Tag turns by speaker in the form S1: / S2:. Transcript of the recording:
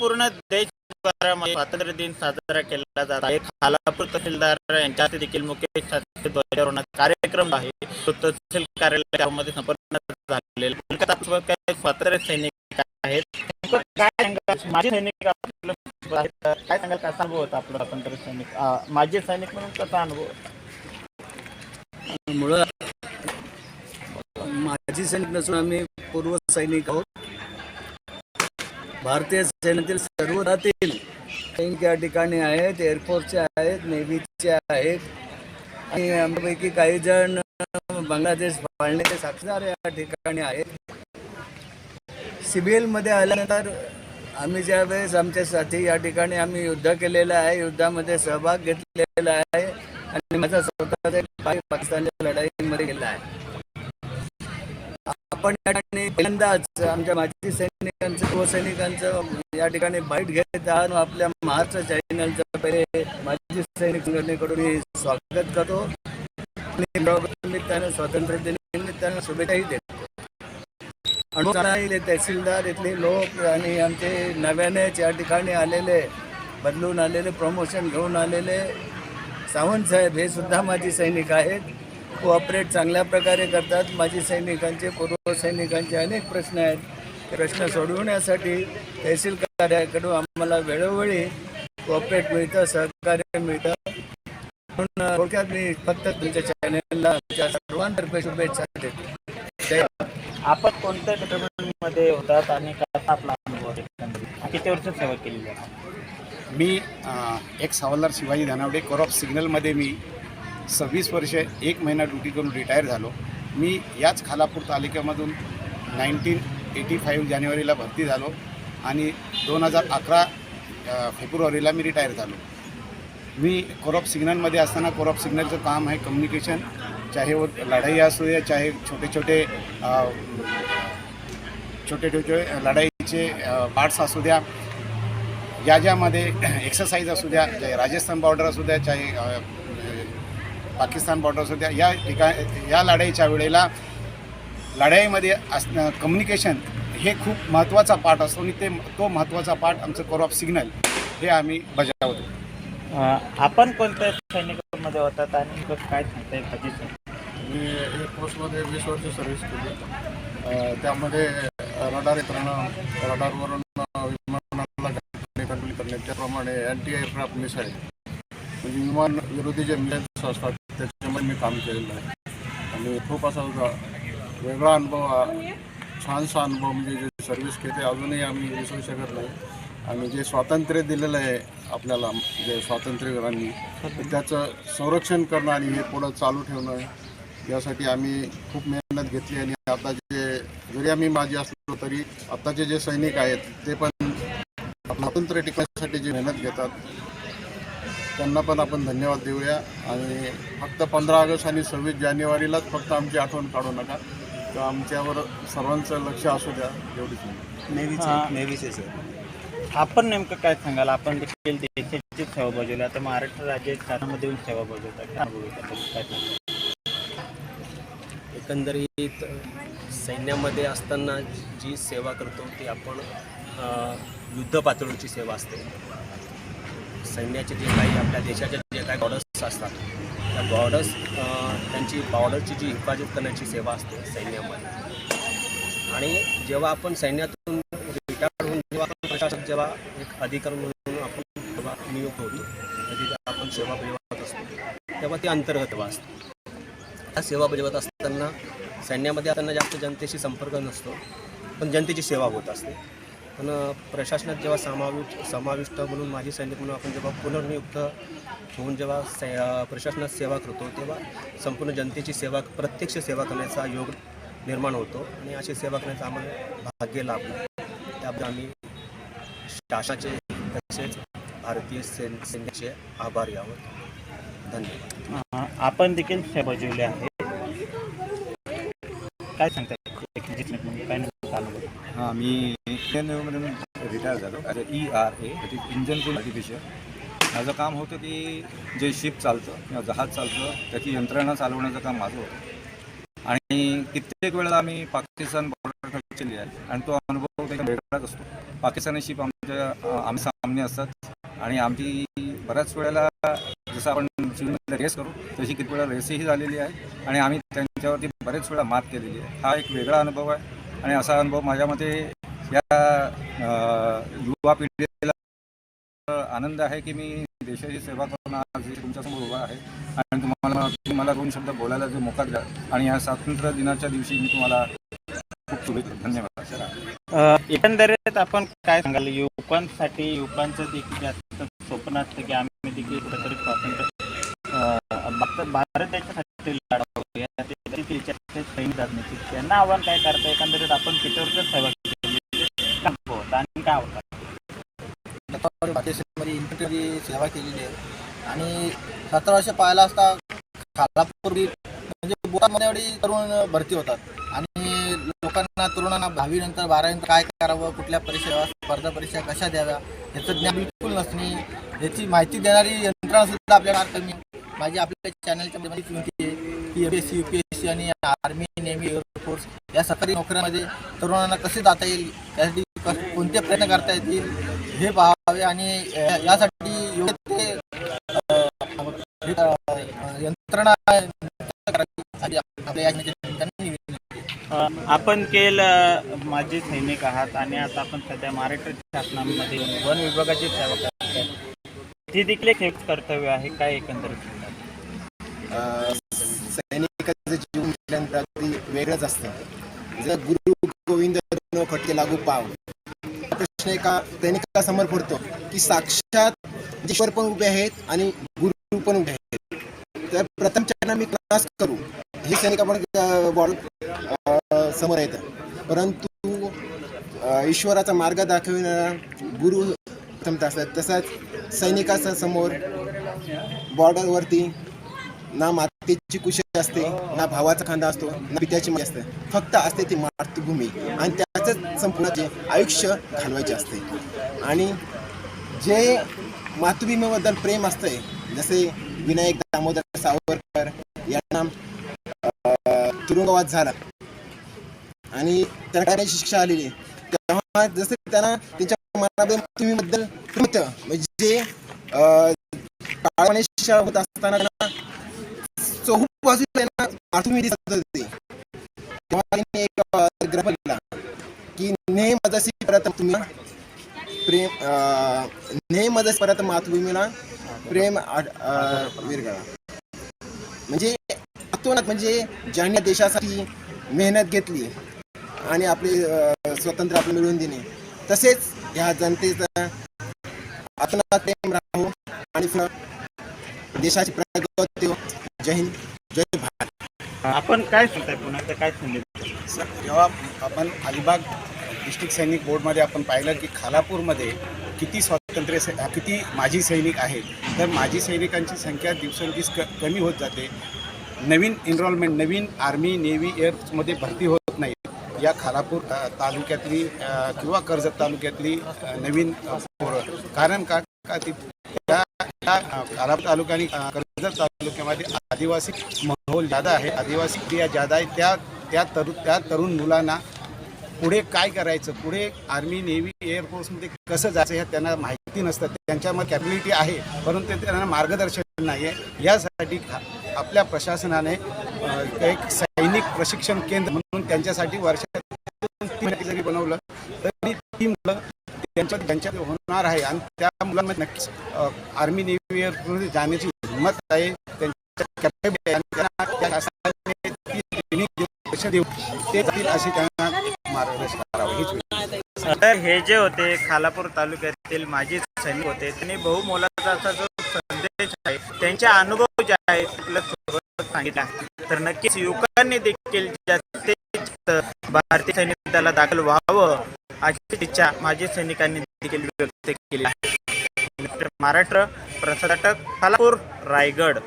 S1: पूर्ण देश स्वातंत्र्य दिन साजरा केला जात आहे. खालापूर तहसीलदार यांच्या हस्ते देखील मुख्य ध्वजारोहण कार्यक्रम आहे. तो तहसील कार्यालयामध्ये संपन्न झालेला काही स्वातंत्र्य सैनिक आहेत. काय माजी सैनिक काय सांगाल? कसा अनुभव होता आपला स्वातंत्र्य सैनिक? माझे माजी सैनिक म्हणून कसा अनुभव
S2: मुळात माजी सैनिक नसून आम्ही पूर्व सैनिक आहोत. भारतीय सैन्यातील सर्व राहतील. सैनिक या ठिकाणी आहेत एअरफोर्सचे आहेत नेव्हीचे आहेत. आणि आमच्यापैकी काही जण बांगलादेश फाळण्याचे साक्षीदार या ठिकाणी आहेत. सी बी एलमध्ये आल्यानंतर आम्ही ज्यावेळेस आमच्यासाठी या ठिकाणी आम्ही युद्ध केलेलं आहे युद्धामध्ये सहभाग घेतलेला आहे. आणि माझा स्वतःचा पाकिस्तानच्या लढाईमध्ये गेला आहे. आपण या ठिकाणी पहिल्यांदाच आमच्या माजी सैनिकांचं शिवसैनिकांचं या ठिकाणी बाईट घेत आहात. आपल्या महाराष्ट्र चॅनलचं पहिले माजी सैनिक संघटनेकडून स्वागत करतो. निमित्तानं स्वातंत्र्य दिनानिमित्तानं शुभेच्छाही देतो. अनुभव तहसीलदार इथले लोक आणि आमचे नव्यानेच या ठिकाणी आलेले बदलून आलेले प्रमोशन घेऊन आलेले सावंत साहेब हे सुद्धा माजी सैनिक आहेत. कोऑपरेट चांगल्या प्रकारे करतात. माजी सैनिकांचे पूर्व सैनिकांचे अनेक प्रश्न आहेत. प्रश्न सोडवण्यासाठी तहसील कार्यालयाकडून आम्हाला वेळोवेळी कोऑपरेट मिळतं सहकार्य मिळतं. म्हणून थोडक्यात मी फक्त तुमच्या चॅनलला आमच्या सर्वांतर्फे शुभेच्छा देतो.
S1: आपण कोणत्या डिपार्टमेंटमध्ये होतात आणि कसा आपला अनुभव? किती वर्ष सेवा केलेली आहे
S3: मी एक हवालदार शिवाजी धनावडे कोरॉप सिग्नलमध्ये मी सव्वीस वर्ष एक महिना ड्युटी करून रिटायर झालो. मी याच खालापूर तालुक्यामधून नाईन्टीन एटी फाईव्ह जानेवारीला भरती झालो आणि दोन हजार अकरा फेब्रुवारीला मी रिटायर झालो. मी कोरॉप सिग्नलमध्ये असताना कोरॉप सिग्नलचं काम आहे कम्युनिकेशन चाहे वो लढाई असू दे चाहे छोटे छोटे छोटे छोटे लढाईचे पार्ट्स असू द्या या ज्यामध्ये एक्सरसाइज असू द्या चाहे राजस्थान बॉर्डर असू द्या चाहे पाकिस्तान बॉर्डर असू द्या या ठिका या लढाईच्या वेळेला लढाईमध्ये असणं कम्युनिकेशन हे खूप महत्त्वाचा पार्ट असतो आणि ते तो महत्त्वाचा पार्ट आमचं कोरॉप सिग्नल हे आम्ही बजावतो.
S1: आपण कोणत्या सैनिकांमध्ये होतात आणि काय माजी सैनिक
S4: मी एअरफोर्समध्ये वीस वर्ष सर्व्हिस केली. अ, त्यामध्ये रडार यंत्रणा रडारवरून विमानाला कंट्रोल करणे. त्याप्रमाणे अँटी एअरक्राफ्ट मिसाईल म्हणजे विमान विरोधी जे मिसाईल्स असतात पण मी काम केलेलं आहे. आणि खूप असा वेगळा अनुभव हा छानसा अनुभव म्हणजे जे सर्व्हिस केली अजूनही आम्ही विसरू शकत नाही. आणि जे स्वातंत्र्य दिलेलं आहे आपल्याला जे स्वातंत्र्यवीरांनी त्याचं संरक्षण करणं आणि हे पुढं चालू ठेवणं यासाठी आम्ही खूप मेहनत घेतली. आणि आता जे जरी आम्ही माझी असलो तरी आत्ताचे जे सैनिक आहेत ते पण स्वातंत्र्य टिकवण्यासाठी जी मेहनत घेतात. त्यांना पण आपण धन्यवाद देऊया. आणि फक्त पंधरा ऑगस्ट आणि सव्वीस जानेवारीलाच फक्त आमची आठवण काढू नका. तर आमच्यावर सर्वांचं लक्ष असू द्या एवढीच
S1: हा.
S2: नेव्हीचे सर
S1: आपण नेमकं काय सांगाल? आपण देखील देशाची सेवा बजावली. आता महाराष्ट्र राज्य शासनामध्ये येऊन सेवा बजावतात. काय?
S5: एकंदरीत सैन्यामध्ये असताना जी सेवा करतो ती आपण युद्ध पातळीची सेवा असते. सैन्याचे जे काही आपल्या देशाच्या जे काही बॉर्डर्स असतात त्या बॉर्डर्स त्यांची बॉर्डरची जी हिफाजत करण्याची सेवा असते सैन्यामध्ये. आणि जेव्हा आपण सैन्यातून रिटायर होऊन जेव्हा आपण प्रशासक जेव्हा एक अधिकारी म्हणून आपण जेव्हा नियुक्त होतो म्हणजे तिथे आपण सेवा बजावत असतो तेव्हा ती अंतर्गत सेवा असते. हा सेवा बजावत असताना सैन्यामध्ये त्यांना जास्त जनतेशी संपर्क नसतो पण जनतेची सेवा होत असते. पण प्रशासनात जेव्हा समाविष्ट समाविष्ट म्हणून माजी सैनिक म्हणून आपण जेव्हा पुनर्नियुक्त होऊन जेव्हा से प्रशासनात सेवा करतो तेव्हा संपूर्ण जनतेची सेवा प्रत्यक्ष सेवा करण्याचा योग निर्माण होतो आणि अशी सेवा करण्याचं आम्हाला भाग्य लाभलं त्याबद्दल आम्ही शासनाचे तसेच भारतीय सैन सैन्याचे आभारी आहोत धन्यवाद.
S1: आपण देखील सेवा बजावली आहे काय सांगता एक
S6: हां मी इंडियन नेव्हीमधून रिटायर झालो as a E R A engine room artificer माझं काम होतं की जे शिप चालतं किंवा जहाज चालतं त्याची यंत्रणा चालवण्याचं काम माझं होतं. आणि कित्येक वेळेला आम्ही पाकिस्तान बॉर्डर केली आहे आणि तो अनुभव त्याच्या वेगळाच असतो. पाकिस्तानी शिप आमच्या आम्ही सामने असतात आणि आमची बऱ्याच वेळेला जसं आपण सिव्हिलमध्ये रेस करू तशी किती वेळा रेसही झालेली आहे. आणि आम्ही त्यांच्यावरती बरेच वेळा मात केलेली आहे. हा एक वेगळा अनुभव आहे. आणि असा अनुभव माझ्या मते या युवा पिढीला आनंद आहे की मी देशाची सेवा करून आज तुमच्यासमोर उभा आहे. आणि तुम्हाला तुम्हाला दोन शब्द बोलायला जो मोका दिला. आणि या स्वातंत्र्य दिनाच्या दिवशी मी तुम्हाला खूप शुभेच्छा धन्यवाद.
S1: एकंदरीत आपण काय सांगाल? युवकांसाठी युवकांचं देखील जास्त स्वप्न असतं की आम्ही देखील कुठेतरी स्वातंत्र्य भारत भारत देशासाठी लढावं. या त्याच्या त्यांना आव्हान काय करता एकंदरीत आपण त्याच्यावरच सेवा आणि काय
S7: भारतीय इन्फंट्री सेवा केलेली आहे आणि सतरा वर्ष पाहायला असता खालापूर्वी म्हणजे बोटामध्ये एवढी तरुण भरती होतात. आणि लोकांना तरुणांना दहावीनंतर बारावीनंतर काय करावं कुठल्या परीक्षा स्पर्धा परीक्षा कशा द्याव्या याचं ज्ञान बिलकुल नसणे. याची माहिती देणारी यंत्रणा सुद्धा आपल्याला कमी माझी आपल्या चॅनलच्या विनंती आहे. की M P S C U P S C आणि आर्मी नेव्ही एअरफोर्स या सरकारी नोकऱ्यांमध्ये तरुणांना कसे जाता येईल? त्यासाठी कस- कोणते प्रयत्न करता येतील? हे पाहावे आणि यासाठी योग्य ते यंत्रणा
S1: आपण केलं माजी सैनिक आहात आणि आता आपण सध्या महाराष्ट्र शासनामध्ये वन विभागाची सेवा करताय ती देखील एक कर्तव्य आहे काय एकंदरीत?
S8: अ, जीवन म्हटल्यानंतर अगदी वेगळंच असतं. जर गुरु गोविंद खटके लागू पाव. प्रश्न एका सैनिकासमोर पडतो की साक्षात ईश्वर पण उभे आहेत आणि गुरु पण उभे आहेत. तर प्रथम चरण मी क्लास करू. हे सैनिक आपण बॉल समोर येतं. परंतु ईश्वराचा मार्ग दाखविणारा गुरु क्षमता असतात तसंच सैनिकाच्या समोर बॉर्डरवरती ना मातेची कुशी असते ना भावाचा खांदा असतो ना पित्याची माती असते. फक्त असते ती मातृभूमी. आणि त्याच संपूर्ण आयुष्य घालवायचे असते. आणि जे मातृभूमीबद्दल प्रेम असतंय जसे विनायक दामोदर सावरकर यांना अं, झाला. आणि त्यांना काय शिक्षा आलेली तेव्हा जसे त्यांना त्यांच्या मनामध्ये मातृभूमीबद्दल प्रेम होतं. म्हणजे काळाने शिक्षा होत असताना त्यांना चौक त्यांना मातृभूमी दिसत होती तेव्हा त्यांनी एक ग्रह लिहिला की ने मदसी परत तुम्ही प्रेम ने मदस परत मातृभूमीला प्रेम विरगळा म्हणजे अतोनात म्हणजे ज्यांनी देशासाठी मेहनत घेतली आणि आपले स्वतंत्र आपण मिळवून देणे तसेच ह्या जनतेचा अतोनात प्रेम राहू आणि देशाची प्रगती जय हिंद जय भारत.
S1: आपण काय सांगताय पुण्याचं काय सांगितलं
S3: सर जेव्हा आपण अलिबाग डिस्ट्रिक्ट सैनिक बोर्डमध्ये आपण पाहिलं की खालापूरमध्ये किती स्वातंत्र्य सै किती माजी सैनिक आहेत तर माजी सैनिकांची संख्या दिवसेंदिवस क कमी होत जाते. नवीन एनरोलमेंट नवीन आर्मी नेव्ही एअरमध्ये भरती होत नाही. या खालापूर तालुक्यातली अ, किंवा कर्जत तालुक्यातली अ, नवीन अ, पोरं. कारण का? का ती त्या त्या, तालुका आणि कर्जत तालुक्यामध्ये आदिवासी माहोल जादा आहे आदिवासी क्रिया जादा आहे त्या त्या तरु त्या तरुण मुलांना पुढे काय करायचं? पुढे आर्मी नेव्ही एअरफोर्समध्ये कसं जायचं हे त्यांना माहिती नसतं. त्यांच्यामध्ये कॅपॅबिलिटी आहे परंतु ते त्यांना मार्गदर्शन नाही आहे. यासाठी आपल्या प्रशासनाने एक सैनिक प्रशिक्षण केंद्र म्हणून त्यांच्यासाठी वर्षात जरी बनवलं तरी त्यांच्या त्यांच्यात होणार आहे आणि त्या मुलांमध्ये नक्कीच आर्मी नेव्ही जाण्याची हिंमत आहे. अशी त्यांना मार्गदर्शन करावं
S1: तर हे जे होते खालापूर तालुक्यातील माजी सैनिक होते त्यांनी बहुमोलाचा असा जो संदेश आहे त्यांचे अनुभव जे आहेत सांगितला तर नक्कीच युवकांनी देखील जास्तीत जास्त भारतीय सैनिक दलात दाखल व्हावं अशी इच्छा माजी सैनिकांनी देखील व्यक्त केली आहे. महाराष्ट्र प्रसाटक खालापूर रायगड.